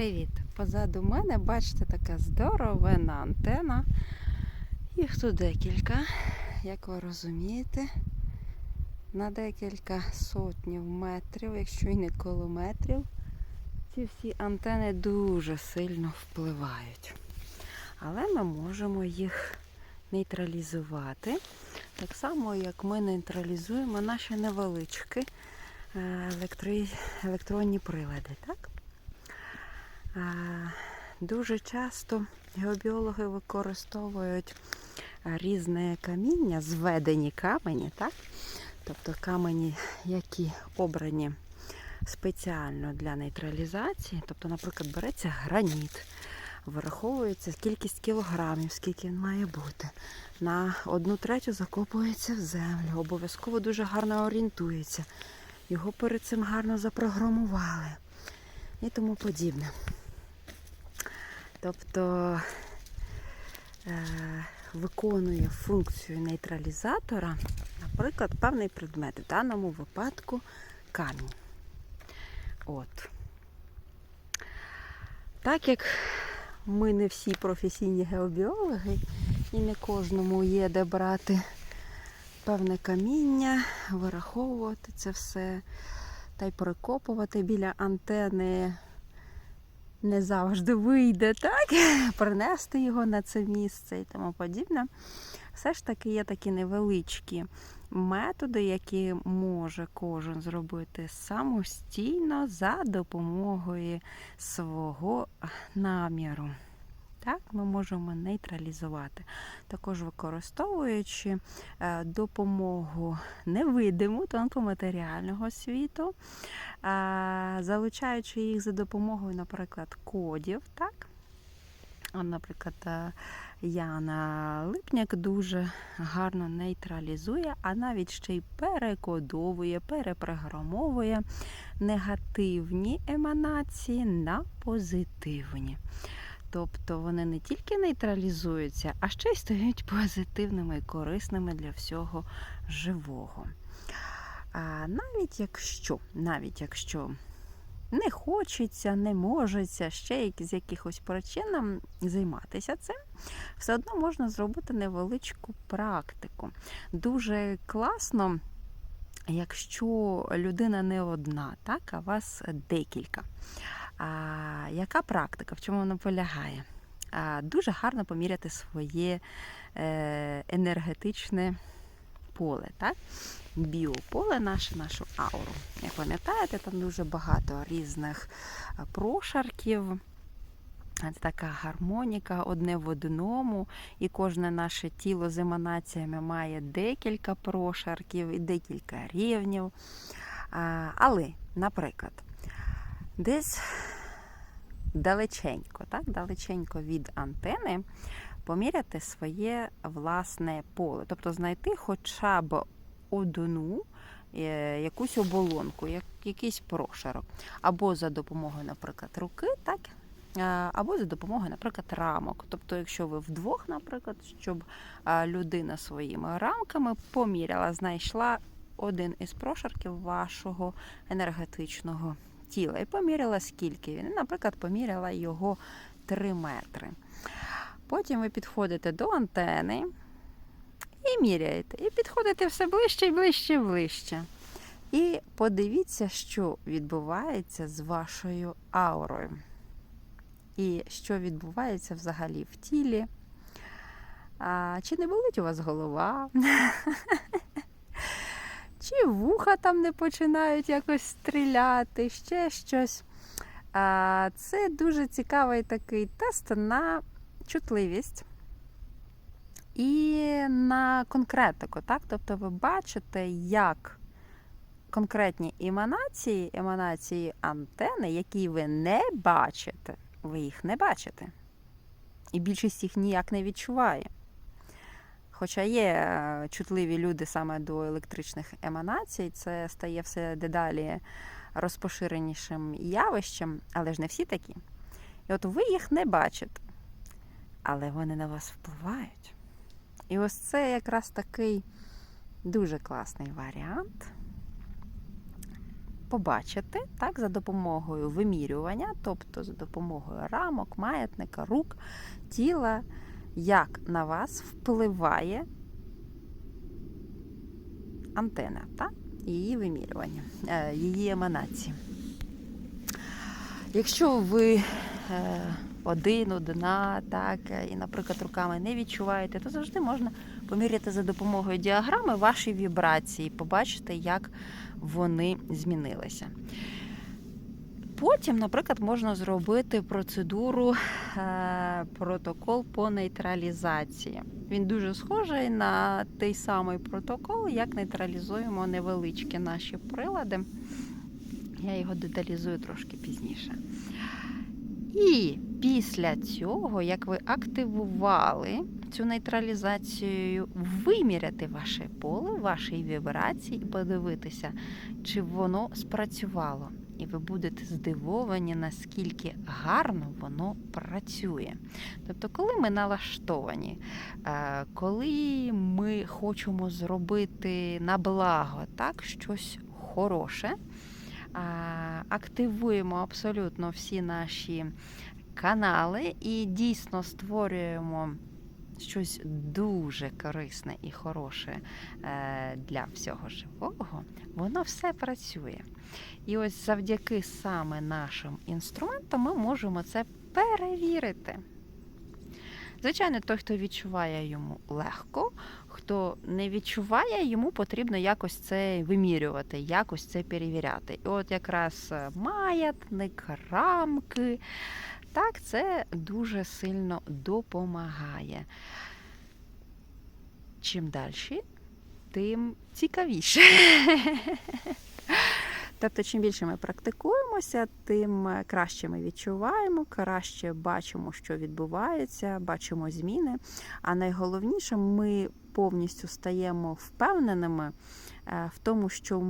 Привіт! Позаду мене, бачите, така здоровена антена. Їх тут декілька, як ви розумієте, на декілька сотнів метрів, якщо і не кілометрів. Ці всі антени дуже сильно впливають. Але ми можемо їх нейтралізувати. Так само, як ми нейтралізуємо наші невеличкі е, електронні прилади. Так? Дуже часто геобіологи використовують різне каміння, зведені камені, так? тобто камені, які обрані спеціально для нейтралізації. Тобто, наприклад, береться граніт, вираховується кількість кілограмів, скільки він має бути. На одну третю закопується в землю, обов'язково дуже гарно орієнтується. Його перед цим гарно запрограмували і тому подібне. Тобто е, виконує функцію нейтралізатора, наприклад, певний предмет, в даному випадку камінь. От. Так як ми не всі професійні геобіологи, і не кожному є де брати певне каміння, вираховувати це все та й прикопувати біля антени не завжди вийде, так? Принести його на це місце і тому подібне. Все ж таки є такі невеличкі методи, які може кожен зробити самостійно за допомогою свого наміру. Так, ми можемо нейтралізувати, також використовуючи е, допомогу невидиму тонкоматеріального світу, е, залучаючи їх за допомогою, наприклад, кодів. Так? Наприклад, е, Яна Липняк дуже гарно нейтралізує, а навіть ще й перекодовує, перепрограмовує негативні еманації на позитивні. Тобто вони не тільки нейтралізуються, а ще й стають позитивними і корисними для всього живого. А навіть якщо, навіть якщо не хочеться, не можеться ще з якихось причин займатися цим, все одно можна зробити невеличку практику. Дуже класно, якщо людина не одна, так, а вас декілька. А, яка практика? В чому вона полягає? А, дуже гарно поміряти своє е, енергетичне поле, так? біополе наше, нашу ауру. Як пам'ятаєте, там дуже багато різних прошарків. Це така гармоніка одне в одному, і кожне наше тіло з еманаціями має декілька прошарків і декілька рівнів. Але, наприклад, десь далеченько, так, далеченько від антени поміряти своє власне поле. Тобто знайти хоча б одну е, якусь оболонку, якийсь прошарок. Або за допомогою, наприклад, руки, так, е, або за допомогою, наприклад, рамок. Тобто, якщо ви вдвох, наприклад, щоб е, людина своїми рамками поміряла, знайшла один із прошарків вашого енергетичного тіла і поміряла, скільки він. Наприклад, поміряла його 3 метри. Потім ви підходите до антени і міряєте. І підходите все ближче і ближче і ближче. І подивіться, що відбувається з вашою аурою. І що відбувається взагалі в тілі. А, чи не болить у вас голова? Чи вуха там не починають якось стріляти, ще щось. Це дуже цікавий такий тест на чутливість і на конкретику. Так? Тобто ви бачите, як конкретні еманації, еманації антени, які ви не бачите, ви їх не бачите. І більшість їх ніяк не відчуває. Хоча є е, чутливі люди саме до електричних еманацій, це стає все дедалі розпоширенішим явищем, але ж не всі такі. І от ви їх не бачите, але вони на вас впливають. І ось це якраз такий дуже класний варіант побачити так, за допомогою вимірювання, тобто за допомогою рамок, маятника, рук, тіла, як на вас впливає антена, так? її вимірювання, е, її еманації. Якщо ви е, один, одна, так, е, і, наприклад, руками не відчуваєте, то завжди можна поміряти за допомогою діаграми ваші вібрації, побачити, як вони змінилися. Потім, наприклад, можна зробити процедуру е, протокол по нейтралізації. Він дуже схожий на той самий протокол, як нейтралізуємо невеличкі наші прилади. Я його деталізую трошки пізніше. І після цього, як ви активували цю нейтралізацію, виміряти ваше поле, ваші вібрації і подивитися, чи воно спрацювало. І ви будете здивовані, наскільки гарно воно працює. Тобто, коли ми налаштовані, е, коли ми хочемо зробити на благо так, щось хороше, активуємо абсолютно всі наші канали і дійсно створюємо щось дуже корисне і хороше е, для всього живого, воно все працює. І ось завдяки саме нашим інструментам ми можемо це перевірити. Звичайно, той, хто відчуває йому легко, хто не відчуває, йому потрібно якось це вимірювати, якось це перевіряти. І от якраз маятник, рамки, так, це дуже сильно допомагає. Чим далі, тим цікавіше. Тобто, чим більше ми практикуємося, тим краще ми відчуваємо, краще бачимо, що відбувається, бачимо зміни. А найголовніше, ми повністю стаємо впевненими е, в тому, що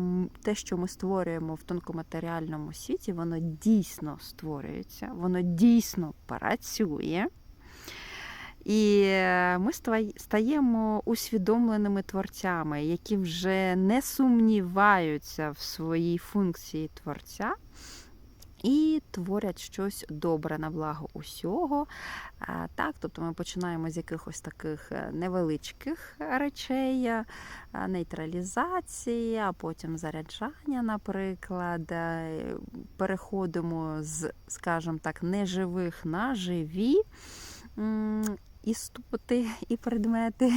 те, що ми створюємо в тонкоматеріальному світі, воно дійсно створюється, воно дійсно працює. І е, ми стаємо усвідомленими творцями, які вже не сумніваються в своїй функції творця і творять щось добре на благо усього. Так, Тобто ми починаємо з якихось таких е, невеличких речей, е, нейтралізації, а потім заряджання, наприклад. Переходимо з, скажімо так, неживих на живі істоти і предмети,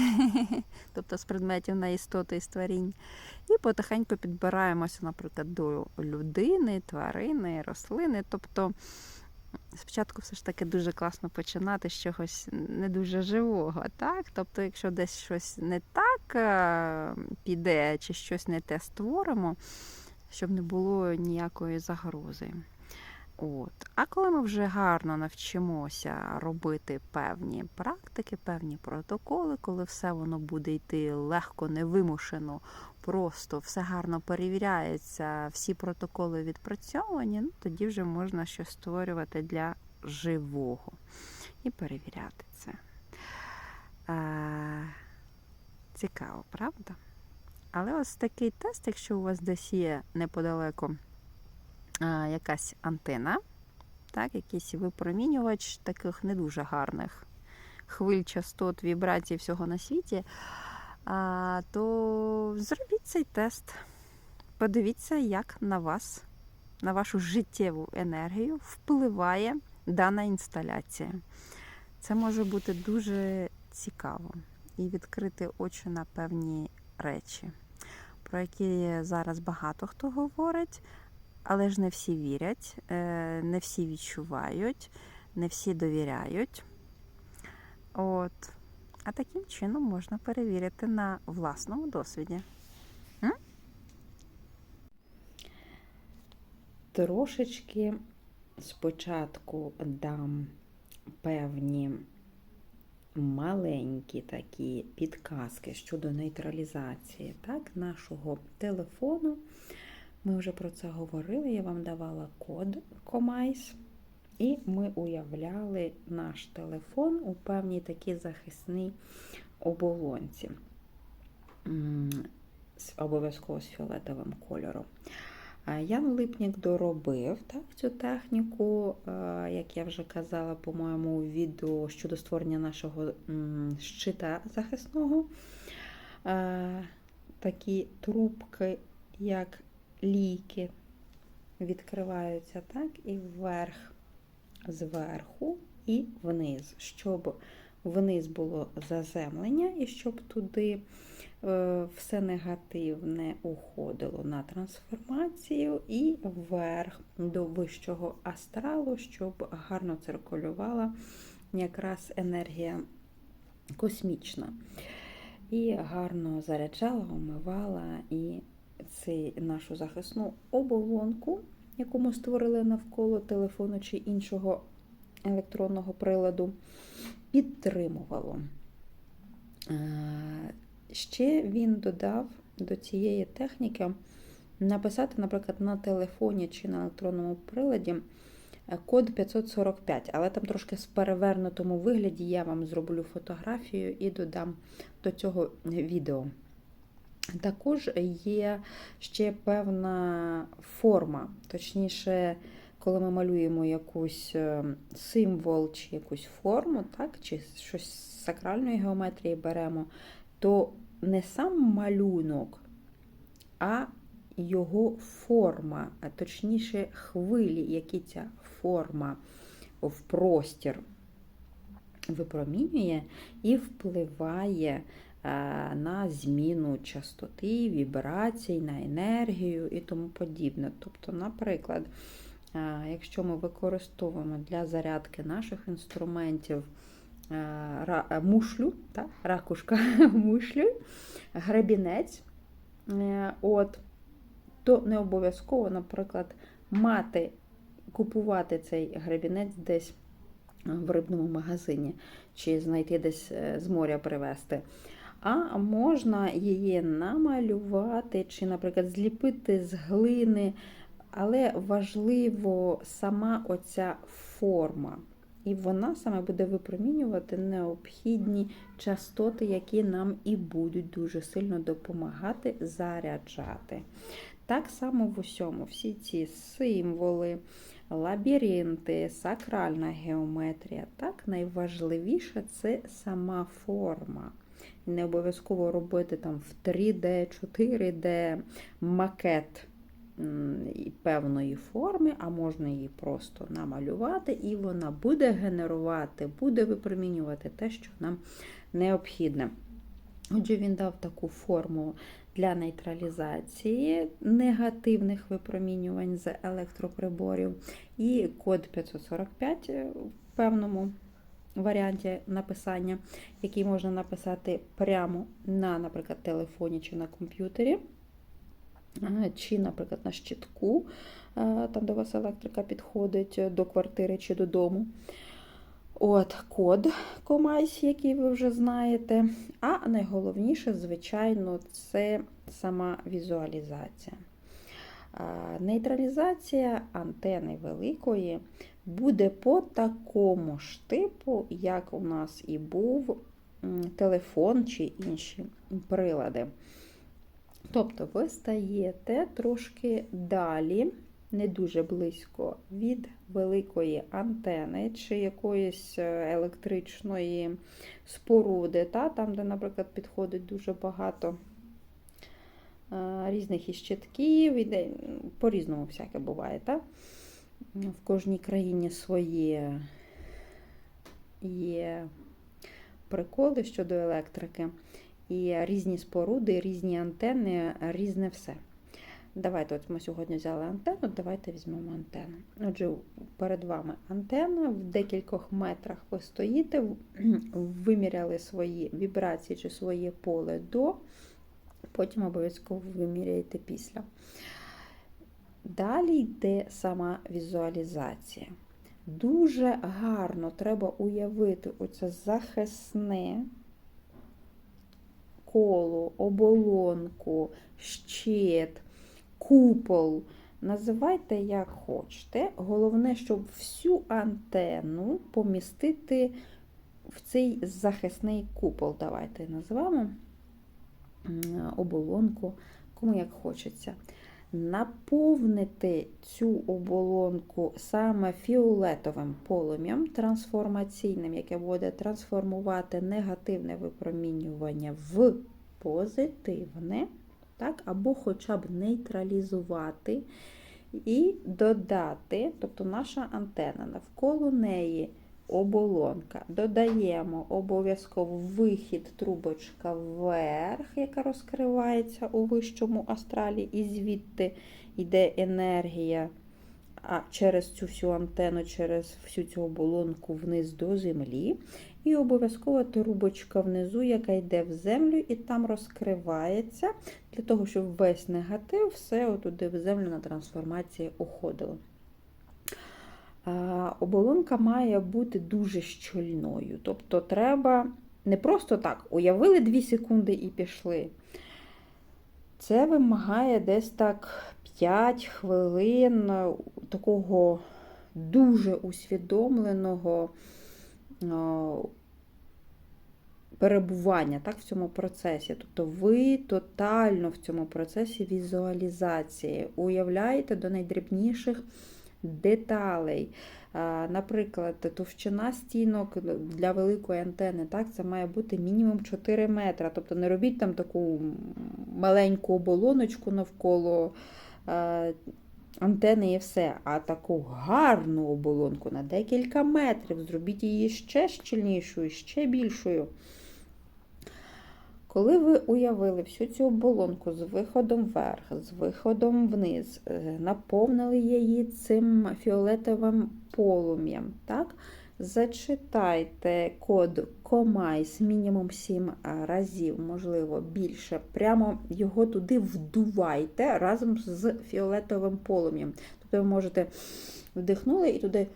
тобто з предметів на істоти і створінь. І потихеньку підбираємося, наприклад, до людини, тварини, рослини. Тобто спочатку все ж таки дуже класно починати з чогось не дуже живого. так? Тобто, якщо десь щось не так е, піде, чи щось не те створимо, щоб не було ніякої загрози. От. А коли ми вже гарно навчимося робити певні практики, певні протоколи, коли все воно буде йти легко, невимушено, просто все гарно перевіряється, всі протоколи відпрацьовані, ну, тоді вже можна щось створювати для живого і перевіряти це. Е, Цікаво, правда? Але ось такий тест, якщо у вас десь є неподалеку якась антена, так, якийсь випромінювач таких не дуже гарних хвиль, частот, вібрацій всього на світі, то зробіть цей тест. Подивіться, як на вас, на вашу життєву енергію впливає дана інсталяція. Це може бути дуже цікаво і відкрити очі на певні речі, про які зараз багато хто говорить. Але ж не всі вірять, е, не всі відчувають, не всі довіряють. От. А таким чином можна перевірити на власному досвіді. М? Трошечки спочатку дам певні маленькі такі підказки щодо нейтралізації так, нашого телефону. Ми вже про це говорили, я вам давала код Комайс, і ми уявляли наш телефон у певній такій захисній оболонці, обов'язково з фіолетовим кольором. Ян Липнік доробив так, цю техніку, як я вже казала, по-моєму, відео щодо створення нашого щита захисного. Такі трубки, як ліки, відкриваються так, і вверх, зверху і вниз, щоб вниз було заземлення і щоб туди е, все негативне уходило на трансформацію і вверх до вищого астралу, щоб гарно циркулювала якраз енергія космічна. І гарно заряджала, омивала і цей нашу захисну оболонку, яку ми створили навколо телефону чи іншого електронного приладу, підтримувало. Е, Ще він додав до цієї техніки написати, наприклад, на телефоні чи на електронному приладі е, код 545, але там трошки в перевернутому вигляді я вам зроблю фотографію і додам до цього відео. Також є ще певна форма, точніше, коли ми малюємо якусь е, символ чи якусь форму, так, чи щось з сакральної геометрії беремо, то не сам малюнок, а його форма, а точніше хвилі, які ця форма в простір випромінює і впливає на зміну частоти, вібрацій, на енергію і тому подібне. Тобто, наприклад, е, якщо ми використовуємо для зарядки наших інструментів е, е, мушлю, так, ракушка мушлю, гребінець, е, от, то не обов'язково, наприклад, мати, купувати цей гребінець десь в рибному магазині, чи знайти десь е, з моря привезти. А можна її намалювати, чи, наприклад, зліпити з глини, але важливо сама оця форма. І вона саме буде випромінювати необхідні частоти, які нам і будуть дуже сильно допомагати заряджати. Так само в усьому, всі ці символи, лабіринти, сакральна геометрія. Так, найважливіше це сама форма. Не обов'язково робити там в 3D, 4D макет певної форми, а можна її просто намалювати, і вона буде генерувати, буде випромінювати те, що нам необхідне. Отже, він дав таку форму для нейтралізації негативних випромінювань з електроприборів. І код 545 в певному варіанті написання, який можна написати прямо на, наприклад, телефоні чи на комп'ютері, е, чи, наприклад, на щитку, е, там, у вас електрика підходить до квартири чи додому. От код Комайс, який ви вже знаєте. А найголовніше, звичайно, це сама візуалізація. Нейтралізація антени великої буде по такому ж типу, як у нас і був телефон чи інші прилади. Тобто ви стаєте трошки далі не дуже близько від великої антени чи якоїсь е, електричної споруди, та, там, де, наприклад, підходить дуже багато е, різних і щитків, по-різному всяке буває. Та? В кожній країні своє є приколи щодо електрики. І різні споруди, різні антени, різне все. Давайте, от ми сьогодні взяли антенну, давайте візьмемо антенну. Отже, перед вами антенна, в декількох метрах ви стоїте, виміряли свої вібрації чи своє поле до, потім обов'язково виміряєте після. Далі йде сама візуалізація. Дуже гарно треба уявити оце захисне коло, оболонку, щит, купол. Називайте як хочете. Головне, щоб всю антенну помістити в цей захисний купол. Давайте назвемо м, оболонку, кому як хочеться. Наповнити цю оболонку саме фіолетовим полум'ям трансформаційним, яке буде трансформувати негативне випромінювання в позитивне, так, або хоча б нейтралізувати і додати, тобто наша антена навколо неї оболонка. Додаємо обов'язково вихід трубочка вверх, яка розкривається у вищому астралі, і звідти йде енергія а через цю всю антенну, через всю цю оболонку вниз до землі. І обов'язково трубочка внизу, яка йде в землю, і там розкривається, для того, щоб весь негатив все отуди в землю на трансформації уходило. А, Оболонка має бути дуже щільною. Тобто треба не просто так, уявили 2 секунди і пішли. Це вимагає десь так 5 хвилин такого дуже усвідомленого перебування так, в цьому процесі. Тобто ви тотально в цьому процесі візуалізації уявляєте до найдрібніших деталей. Наприклад, товщина стінок для великої антени, так, це має бути мінімум 4 метри. Тобто не робіть там таку маленьку оболоночку навколо антени і все, а таку гарну оболонку на декілька метрів. Зробіть її ще щільнішою, ще більшою. Коли ви уявили всю цю оболонку з виходом вверх, з виходом вниз, наповнили її цим фіолетовим полум'ям, так? зачитайте код Комайс мінімум 7 разів, можливо, більше. Прямо його туди вдувайте разом з фіолетовим полум'ям. Тобто ви можете вдихнули і туди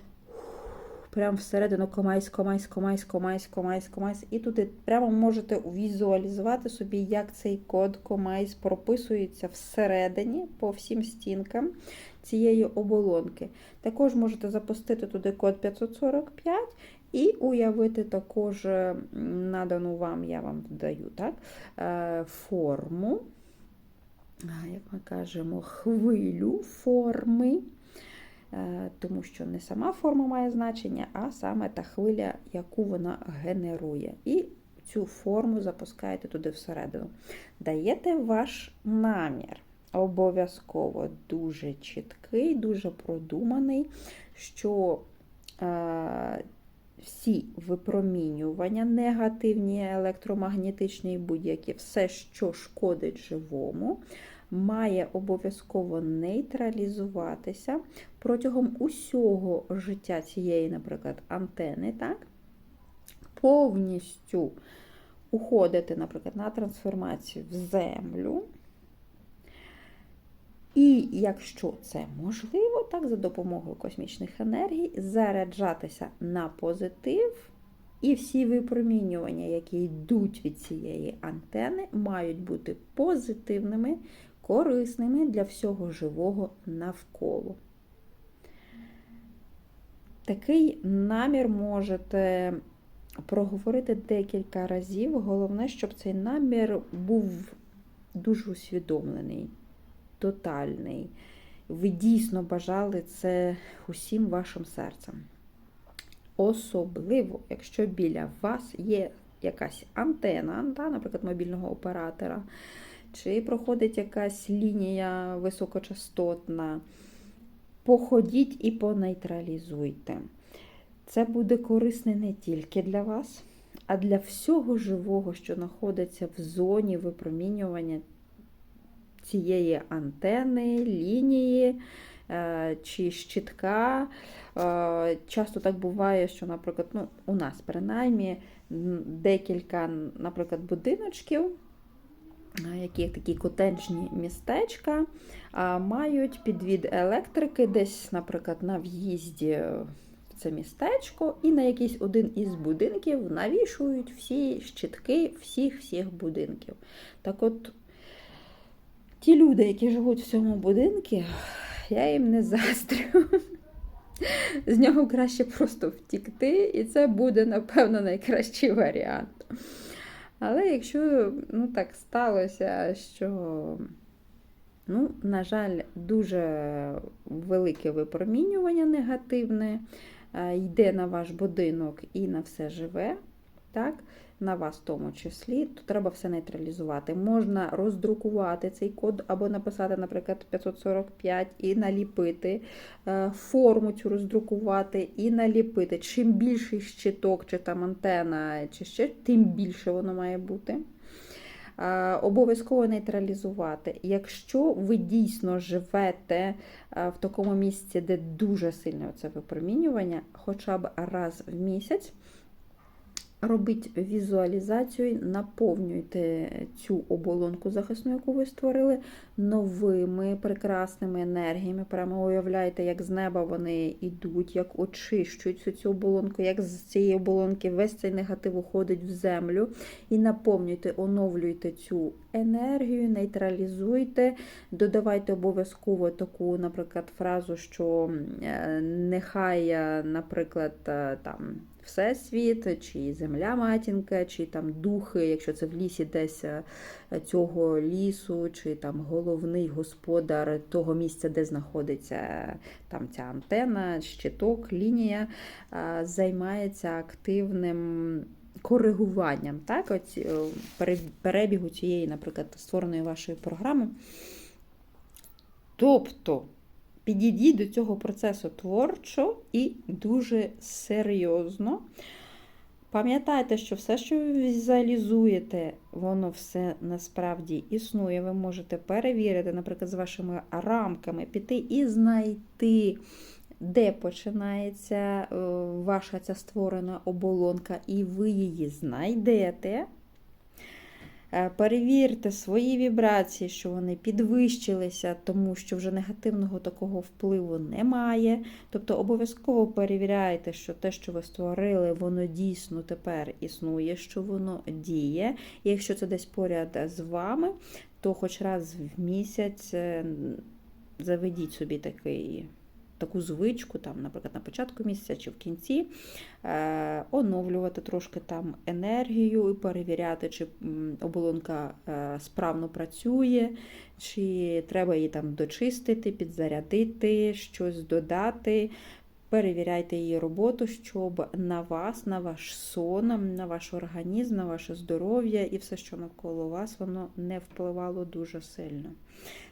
прямо всередину комайсь, комайсь, комайсь, комайсь, комайсь, комайсь. І туди прямо можете візуалізувати собі, як цей код комайсь прописується всередині по всім стінкам цієї оболонки. Також можете запустити туди код 545 і уявити також надану вам, я вам даю так, форму, як ми кажемо, хвилю форми. Тому що не сама форма має значення, а саме та хвиля, яку вона генерує. І цю форму запускаєте туди всередину. Даєте ваш намір. Обов'язково дуже чіткий, дуже продуманий, що е, всі випромінювання, негативні, електромагнітичні і будь-які, все, що шкодить живому, має обов'язково нейтралізуватися протягом усього життя цієї, наприклад, антени, так? повністю уходити, наприклад, на трансформацію в землю. І якщо це можливо, так, за допомогою космічних енергій, заряджатися на позитив, і всі випромінювання, які йдуть від цієї антени, мають бути позитивними, корисними для всього живого навколо. Такий намір можете проговорити декілька разів. Головне, щоб цей намір був дуже усвідомлений, тотальний. Ви дійсно бажали це усім вашим серцем. Особливо, якщо біля вас є якась антена, наприклад, мобільного оператора, чи проходить якась лінія високочастотна, походіть і понейтралізуйте. Це буде корисне не тільки для вас, а для всього живого, що знаходиться в зоні випромінювання цієї антени, лінії чи щитка. Часто так буває, що, наприклад, ну, у нас принаймні декілька, наприклад, будиночків, які такі котеджні містечка, мають підвід електрики десь, наприклад, на в'їзді в це містечко, і на якийсь один із будинків навішують всі щитки всіх-всіх будинків. Так от, ті люди, які живуть в цьому будинку, я їм не застрю. З нього краще просто втікти, і це буде, напевно, найкращий варіант. Але якщо ну, так сталося, що Ну, на жаль, дуже велике випромінювання негативне е, йде на ваш будинок і на все живе, так? на вас в тому числі, то треба все нейтралізувати. Можна роздрукувати цей код або написати, наприклад, 545 і наліпити, е, форму цю роздрукувати і наліпити. Чим більший щиток, чи там антена, чи ще, тим більше воно має бути. Е, Обов'язково нейтралізувати. Якщо ви дійсно живете е, в такому місці, де дуже сильне це випромінювання, хоча б раз в місяць. Робіть візуалізацію, наповнюйте цю оболонку захисну, яку ви створили, новими прекрасними енергіями. Прямо уявляєте, як з неба вони йдуть, як очищують цю оболонку, як з цієї оболонки весь цей негатив уходить в землю. І наповнюйте, оновлюйте цю енергію, нейтралізуйте, додавайте обов'язково таку, наприклад, фразу, що е, нехай, наприклад, е, там. Всесвіт, чи земля матінка, чи там духи, якщо це в лісі десь е, цього лісу, чи там головний господар того місця, де знаходиться там ця антена, щиток, лінія, е, займається активним коригуванням так, оці, е, перебігу цієї, наприклад, створеної вашої програми. Тобто підійдіть до цього процесу творчо і дуже серйозно. Пам'ятайте, що все, що ви візуалізуєте, воно все насправді існує. Ви можете перевірити, наприклад, з вашими рамками, піти і знайти, де починається е, ваша ця створена оболонка, і ви її знайдете. Е, Перевірте свої вібрації, що вони підвищилися, тому що вже негативного такого впливу немає. Тобто обов'язково перевіряйте, що те, що ви створили, воно дійсно тепер існує, що воно діє. І якщо це десь поряд з вами, то хоч раз в місяць заведіть собі такий. Таку звичку, там, наприклад, на початку місяця чи в кінці, е, оновлювати трошки там енергію і перевіряти, чи оболонка е, справно працює, чи треба її там дочистити, підзарядити, щось додати. Перевіряйте її роботу, щоб на вас, на ваш сон, на ваш організм, на ваше здоров'я і все, що навколо вас, воно не впливало дуже сильно.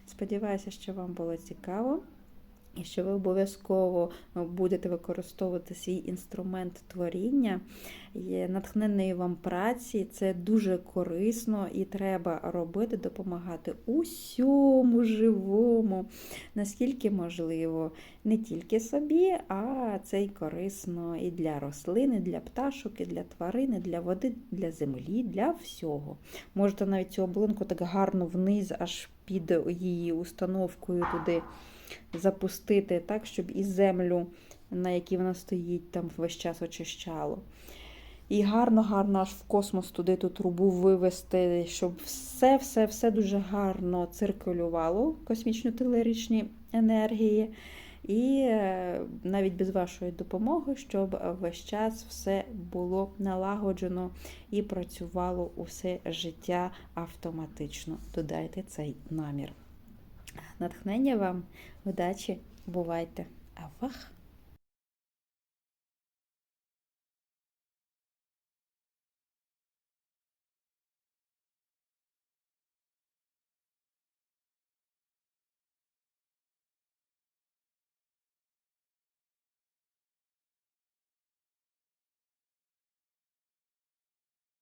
Сподіваюся, що вам було цікаво. І що ви обов'язково будете використовувати свій інструмент творіння, є натхненної вам праці. Це дуже корисно і треба робити, допомагати усьому живому, наскільки можливо, не тільки собі, а це й корисно і для рослин, і для пташок, і для тварин, і для води, для землі, для всього. Можете навіть цю оболонку так гарно вниз, аж під її установкою туди запустити так, щоб і землю, на якій вона стоїть, там весь час очищало. І гарно-гарно аж в космос туди ту трубу вивести, щоб все-все-все дуже гарно циркулювало космічно-телеричні енергії. І е, навіть без вашої допомоги, щоб весь час все було налагоджено і працювало усе життя автоматично. Додайте цей намір. Натхнення вам, удачі, бувайте! Авах!